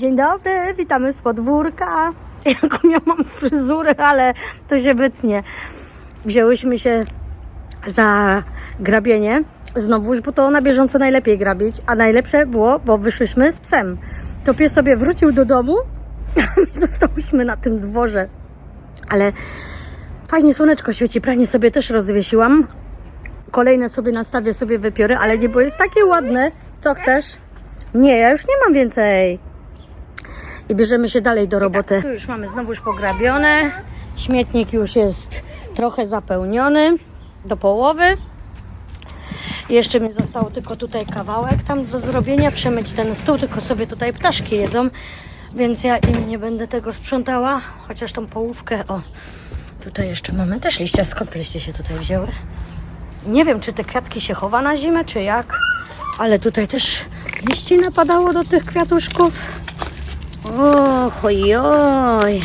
Dzień dobry, witamy z podwórka. Jaką ja mam fryzurę, ale to się wytnie. Wzięłyśmy się za grabienie. Znowuż, bo to na bieżąco najlepiej grabić, a najlepsze było, bo wyszłyśmy z psem. To pies sobie wrócił do domu, a my zostałyśmy na tym dworze. Ale fajnie słoneczko świeci, pranie sobie też rozwiesiłam. Kolejne sobie nastawię sobie wypiory, ale nie, bo jest takie ładne. Co chcesz? Nie, ja już nie mam więcej. I bierzemy się dalej do roboty. Tu już mamy znowu już pograbione. Śmietnik już jest trochę zapełniony do połowy. Jeszcze mi został tylko tutaj kawałek tam do zrobienia, przemyć ten stół, tylko sobie tutaj ptaszki jedzą, więc ja im nie będę tego sprzątała, chociaż tą połówkę, o, tutaj jeszcze mamy też liście, skąd liście się tutaj wzięły? Nie wiem, czy te kwiatki się chowa na zimę, czy jak, ale tutaj też liści napadało do tych kwiatuszków. Och, ojoj.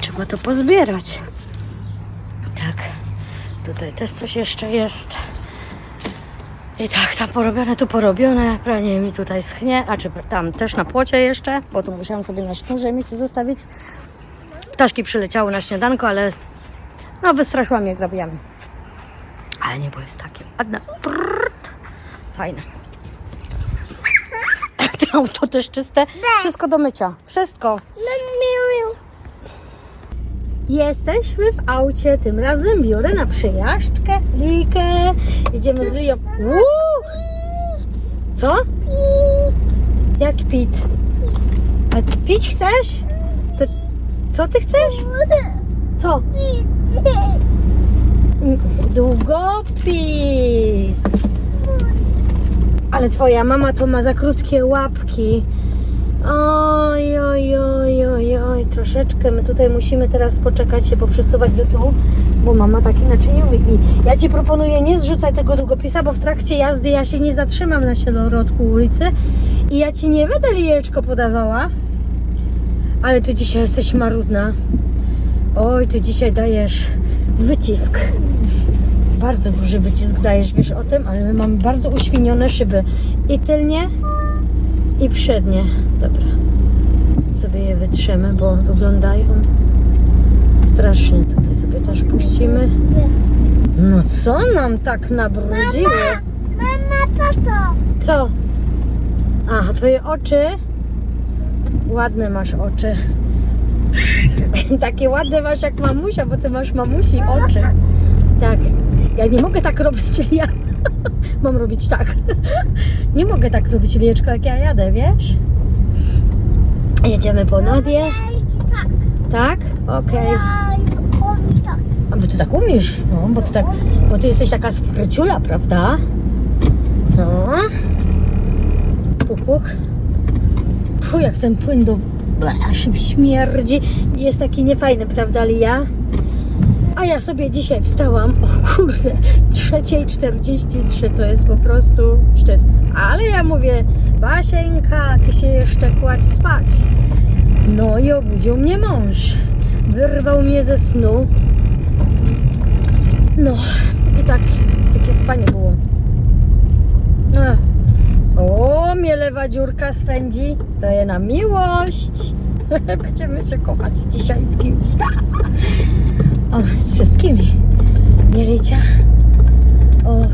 Trzeba to pozbierać. Tak. Tutaj też coś jeszcze jest. I tak, tam porobione, tu porobione. Pranie mi tutaj schnie. A czy tam też na płocie jeszcze, bo tu musiałam sobie na sznurze misy zostawić. Ptaszki przyleciały na śniadanko, ale no wystraszyłam je grabiami. Ale niebo jest takie ładne. Fajne. Auto też czyste. Wszystko do mycia. Wszystko. Jesteśmy w aucie. Tym razem biorę na przejażdżkę Likę. Jedziemy z. Uuu! Co? Jak pit? A ty pić chcesz? To co ty chcesz? Co? Długopis. Ale twoja mama to ma za krótkie łapki. Oj, oj, oj, oj, oj, troszeczkę my tutaj musimy teraz poczekać się, poprzesuwać do tyłu, bo mama tak inaczej nie ja Ci proponuję nie zrzucaj tego długopisa, bo w trakcie jazdy ja się nie zatrzymam na środku ulicy i ja Ci nie będę lijeczko podawała. Ale Ty dzisiaj jesteś marudna. Oj, Ty dzisiaj dajesz wycisk. Bardzo duży wycisk dajesz, wiesz o tym, ale my mamy bardzo uświnione szyby. I tylnie, i przednie. Dobra. Sobie je wytrzemy, bo wyglądają strasznie. Tutaj sobie też puścimy. No co nam tak nabrudziły? Mama, tato. Co? Aha, twoje oczy? Ładne masz oczy. Takie ładne masz jak mamusia, bo ty masz mamusi oczy. Tak. Ja nie mogę tak robić, ja mam robić tak. Nie mogę tak robić, Lieczko, jak ja jadę, wiesz? Jedziemy po Nadię. Tak. Tak? Okej. Tak. A bo ty tak umiesz, no, bo ty tak, bo ty jesteś taka spryciula, prawda? No. Puch, puch. Puh, jak ten płyn do... Ble, aż śmierdzi. Jest taki niefajny, prawda, Lia? A ja sobie dzisiaj wstałam, o kurde, 3.43 to jest po prostu szczyt. Ale ja mówię, Basieńka, ty się jeszcze kładź spać. No i obudził mnie mąż. Wyrwał mnie ze snu. No i tak, takie spanie było. Ech. O, mnie lewa dziurka swędzi. To je na miłość. Będziemy się kochać dzisiaj z kimś. O, z wszystkimi. Mielicia. Och.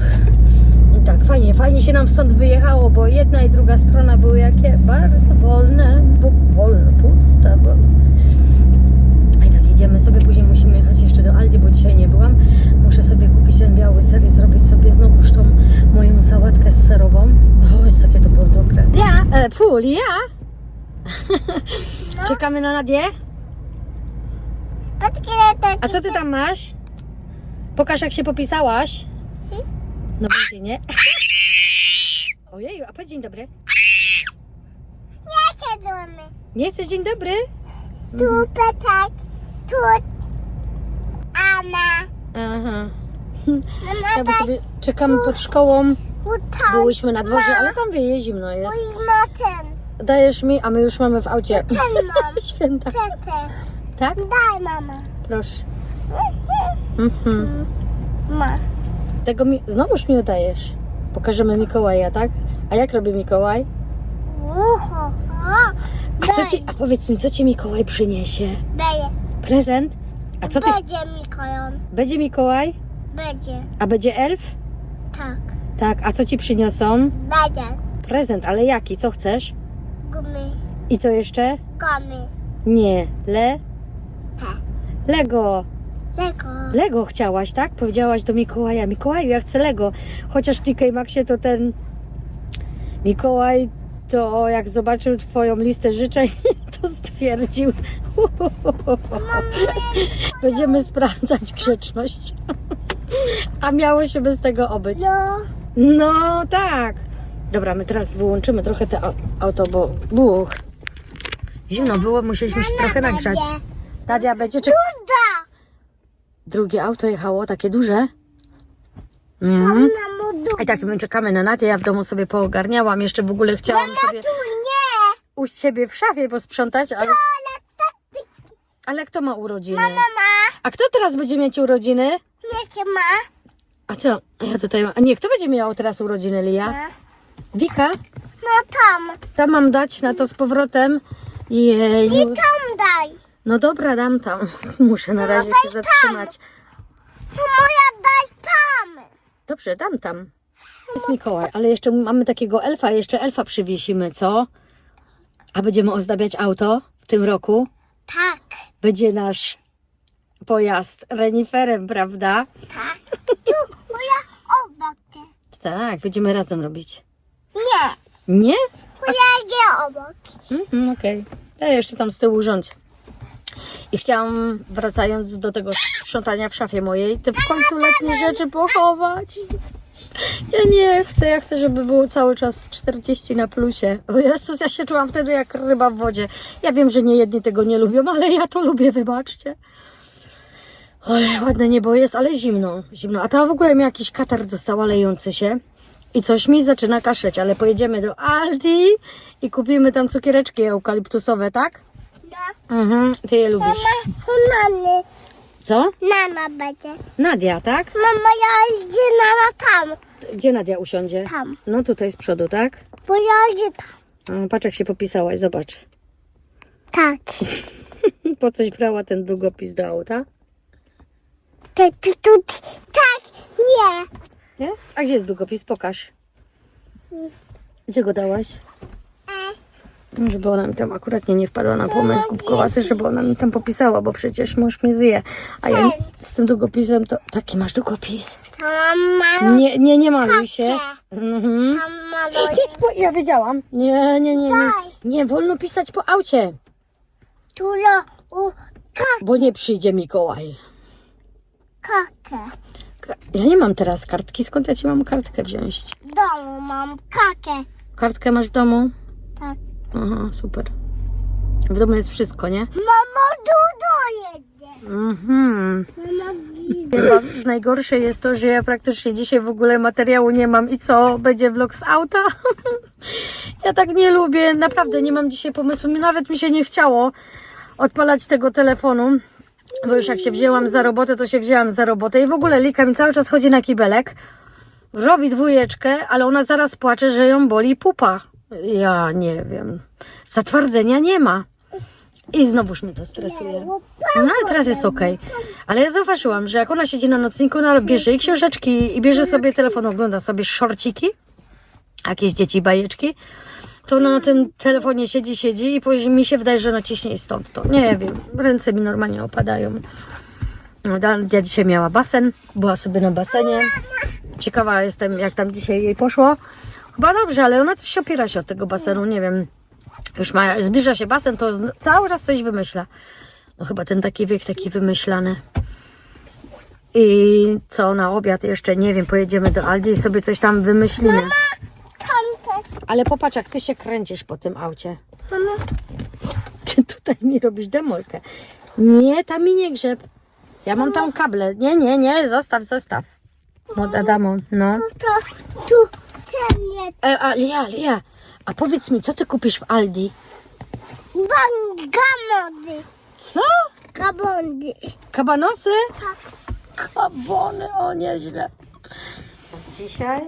I tak, fajnie, fajnie się nam stąd wyjechało, bo jedna i druga strona były jakie bardzo wolne, bo wolne, puste, bo i tak jedziemy sobie, później musimy jechać jeszcze do Aldi, bo dzisiaj nie byłam. Muszę sobie kupić ten biały ser i zrobić sobie znowuż tą moją sałatkę z serową. O, jakie to było dobre. Ja, e, ja. Czekamy na Nadię. A co ty tam masz? Pokaż jak się popisałaś. No będzie, nie? Ojeju, a powiedz dzień dobry. Jakie domy? Nie chcesz dzień dobry? Tu pytać, tu Ama. Aha. Ja tak, sobie czekamy pod szkołą. Byłyśmy na dworze, ale tam wieje zimno jest. Dajesz mi, a my już mamy w aucie. Święta. Tak? Daj, mama. Proszę. Mhm. Ma. Tego mi, znowuż mi oddajesz. Pokażemy Mikołaja, tak? A jak robi Mikołaj? Uho. A, co ci, a powiedz mi, co ci Mikołaj przyniesie? Będzie. Prezent? A co ty... Będzie Mikołaj. Będzie Mikołaj? Będzie. A będzie elf? Tak. Tak, a co ci przyniosą? Będzie. Prezent, ale jaki? Co chcesz? Gumy. I co jeszcze? Gumy. Nie, le... Tak. Lego. Lego. Lego chciałaś, tak? Powiedziałaś do Mikołaja. Mikołaju, ja chcę Lego. Chociaż w TK Maxie to ten Mikołaj to jak zobaczył twoją listę życzeń, to stwierdził będziemy sprawdzać grzeczność. A miało się bez tego obyć. No. No tak. Dobra, my teraz wyłączymy trochę te au- auto, bo buch. Zimno było, musieliśmy się trochę nagrzać. Nadia będzie czek- Duda. Drugie auto jechało, takie duże. Mhm. I tak my czekamy na Nadię, ja w domu sobie poogarniałam, jeszcze w ogóle chciałam sobie Tu nie. u siebie w szafie posprzątać, ale, Ale ale kto ma urodziny? Mama. A kto teraz będzie mieć urodziny? Jakie ma? A co? Ja tutaj mam. A nie, kto będzie miał teraz urodziny, Lia? Ma. Wika? No tam. Tam mam dać na to z powrotem. Jeju. Tam daj. No dobra, dam tam. Muszę na razie się zatrzymać. To moja daj tam. Dobrze, dam tam. Jest Mikołaj, ale jeszcze mamy takiego elfa, jeszcze elfa przywiesimy, co? A będziemy ozdabiać auto w tym roku. Tak. Będzie nasz pojazd reniferem, prawda? Tak. Tu moja obok. Tak, będziemy razem robić. Nie. Nie? Moja idzie obok. Mhm, Okej. Ja jeszcze tam z tyłu rządź. I chciałam, wracając do tego sprzątania w szafie mojej, te w końcu letnie rzeczy pochować. Ja nie chcę, ja chcę, żeby było cały czas 40 na plusie. O Jezus, ja się czułam wtedy jak ryba w wodzie. Ja wiem, że nie jedni tego nie lubią, ale ja to lubię, wybaczcie. Oj, ładne niebo jest, ale zimno, zimno. A ta w ogóle mi jakiś katar dostała lejący się. I coś mi zaczyna kaszleć, ale pojedziemy do Aldi i kupimy tam cukiereczki eukaliptusowe, tak? Mhm, ty je lubisz. Mama. Co? Nana będzie. Nadia, tak? Mama, ja idzie nana tam. Gdzie Nadia usiądzie? Tam. No tutaj z przodu, tak? Bo ja idzie tam. Patrz jak się popisałaś, zobacz. Tak. Po coś brała ten długopis do auta? Tak, tu, tu, tak, nie. Nie? A gdzie jest długopis? Pokaż. Gdzie go dałaś? Żeby ona mi tam akurat nie, nie wpadła na pomysł głupkowaty, żeby ona mi tam popisała, bo przecież mąż mnie zje. A ja z tym długopisem to... Taki masz długopis? to mam Nie, nie, nie maluj się. Mhm. Tam maluję. Bo ja wiedziałam. Nie, nie, nie, nie. Nie wolno pisać po aucie, Tu lo, u, ka, bo nie przyjdzie Mikołaj. kakę. Ka- Ja nie mam teraz kartki. Skąd ja ci mam kartkę wziąć? W domu mam kakę. Kartkę masz w domu? Tak. Aha, super. W domu jest wszystko, nie? Mamo, dudo jedzie. Mhm. Mama, Chyba najgorsze jest to, że ja praktycznie dzisiaj w ogóle materiału nie mam i co? Będzie vlog z auta? ja tak nie lubię, naprawdę nie mam dzisiaj pomysłu. Nawet mi się nie chciało odpalać tego telefonu, bo już jak się wzięłam za robotę, to się wzięłam za robotę i w ogóle Lika mi cały czas chodzi na kibelek, robi dwójeczkę, ale ona zaraz płacze, że ją boli pupa. Ja nie wiem. Zatwardzenia nie ma. I znowuż mnie to stresuje. No ale teraz jest okej. Ale ja zauważyłam, że jak ona siedzi na nocniku, ona bierze i książeczki i bierze sobie telefon, ogląda sobie szorciki, jakieś dzieci bajeczki, to ona na tym telefonie siedzi, siedzi i później mi się wydaje, że ona ciśnie i stąd to. Nie wiem, ręce mi normalnie opadają. No, Dalia dzisiaj miała basen, była sobie na basenie. Ciekawa jestem, jak tam dzisiaj jej poszło. Chyba dobrze, ale ona coś opiera się od tego basenu, nie wiem. Już ma, zbliża się basen, to cały czas coś wymyśla. No chyba ten taki wiek taki wymyślany. I co na obiad jeszcze, nie wiem, pojedziemy do Aldi i sobie coś tam wymyślimy. tamte. Ale popatrz, jak ty się kręcisz po tym aucie. Mama, Ty tutaj mi robisz demolkę. Nie, tam mi nie grzeb. Ja mam tam kable. Nie, nie, nie, zostaw, zostaw. No, Adamo, no. tu, jest. E, a, Lia, a powiedz mi, co ty kupisz w Aldi? Bangamody. Co? Gabondy. Kabanosy? Tak. Kabony, o nieźle. Dzisiaj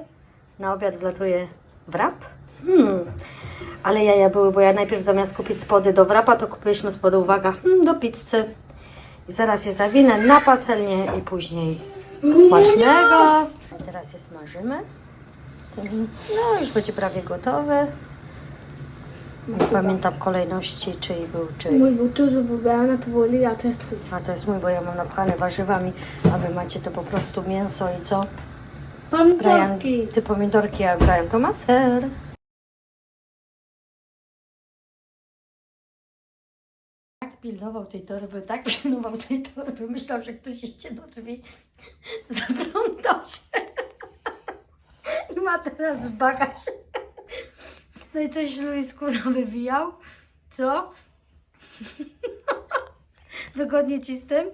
na obiad wlatuje wrap. Hmm. Ale jaja były, bo ja najpierw zamiast kupić spody do wrapa, to kupiliśmy spody, uwaga, hmm, do pizzy. I zaraz je zawinę na patelnię i później smacznego. Teraz je smażymy. No, już będzie prawie gotowy. Nie pamiętam kolejności, czyj był czyj. Mój był duży, bo Beana to był Lila, to jest twój. A to jest mój, bo ja mam napchane warzywami, a wy macie to po prostu mięso i co? Brian, Pomidorki. ty pomidorki, a Brian to ma ser. Tak pilnował tej torby, tak pilnował tej torby. Myślał, że ktoś idzie do drzwi. Zaglądał się. Ma teraz bagaż. No i coś Luisku wywijał. Co? Wygodnie ci z tym?